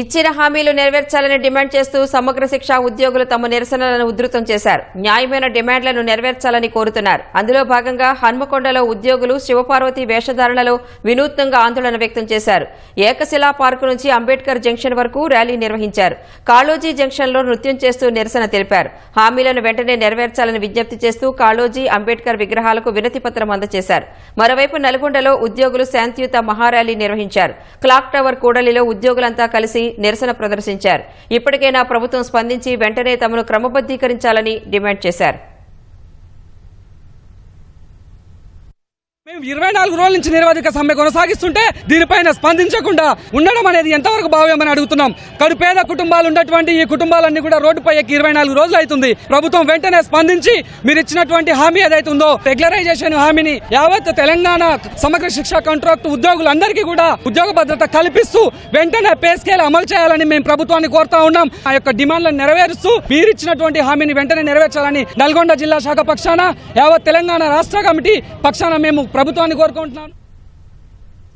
ఇచ్చిన హామీలు నెరవేర్చాలని డిమాండ్ చేస్తూ సమగ్ర శిక్ష ఉద్యోగులు తమ నిరసనలను ఉధృతం చేశారు. న్యాయమైన డిమాండ్లను నెరవేర్చాలని కోరుతున్నారు. అందులో భాగంగా హన్మకొండలో ఉద్యోగులు శివపార్వతి వేషధారణలో వినూత్నంగా ఆందోళన వ్యక్తం చేశారు. ఏకశిలా పార్కు నుంచి అంబేద్కర్ జంక్షన్ వరకు ర్యాలీ నిర్వహించారు. కాళోజీ జంక్షన్లో నృత్యం చేస్తూ నిరసన తెలిపారు. హామీలను వెంటనే నెరవేర్చాలని విజ్ఞప్తి చేస్తూ కాళోజీ అంబేద్కర్ విగ్రహాలకు వినతిపత్రం అందజేశారు. మరోవైపు నల్గొండలో ఉద్యోగులు శాంతియుత మహార్యాలీ నిర్వహించారు. క్లాక్ టవర్ కూడలిలో ఉద్యోగులంతా కలిసి నిరసన ప్రదర్శించారు. ఇప్పటికైనా ప్రభుత్వం స్పందించి వెంటనే తమను క్రమబద్దీకరించాలని డిమాండ్ చేశారు. మేము ఇరవై నాలుగు రోజుల నుంచి నిరవధిక సమ్మె కొనసాగిస్తుంటే దీనిపైన స్పందించకుండా ఉండడం అనేది ఎంతవరకు భావ్యమని అడుగుతున్నాం. కడుపేద కుటుంబాలు ఉన్నటువంటి ఈ కుటుంబాలన్నీ కూడా రోడ్డుపై ఎక్కి ఇరవై నాలుగు రోజులు అవుతుంది. ప్రభుత్వం వెంటనే స్పందించి మీరు ఇచ్చినటువంటి హామీ ఏదైతే ఉందో రెగ్యులరైజేషన్ హామీని యావత్ తెలంగాణ సమగ్ర శిక్ష కాంట్రాక్ట్ ఉద్యోగులందరికీ కూడా ఉద్యోగ భద్రత కల్పిస్తూ వెంటనే పే స్కేల్ అమలు చేయాలని మేము ప్రభుత్వాన్ని కోరుతా ఉన్నాం. ఆ యొక్క డిమాండ్లను నెరవేరుస్తూ మీరు ఇచ్చినటువంటి హామీని వెంటనే నెరవేర్చాలని నల్గొండ జిల్లా శాఖ పక్షాన యావత్ తెలంగాణ రాష్ట్ర కమిటీ పక్షాన మేము ప్రభుత్వాన్ని కోరుకుంటున్నాను.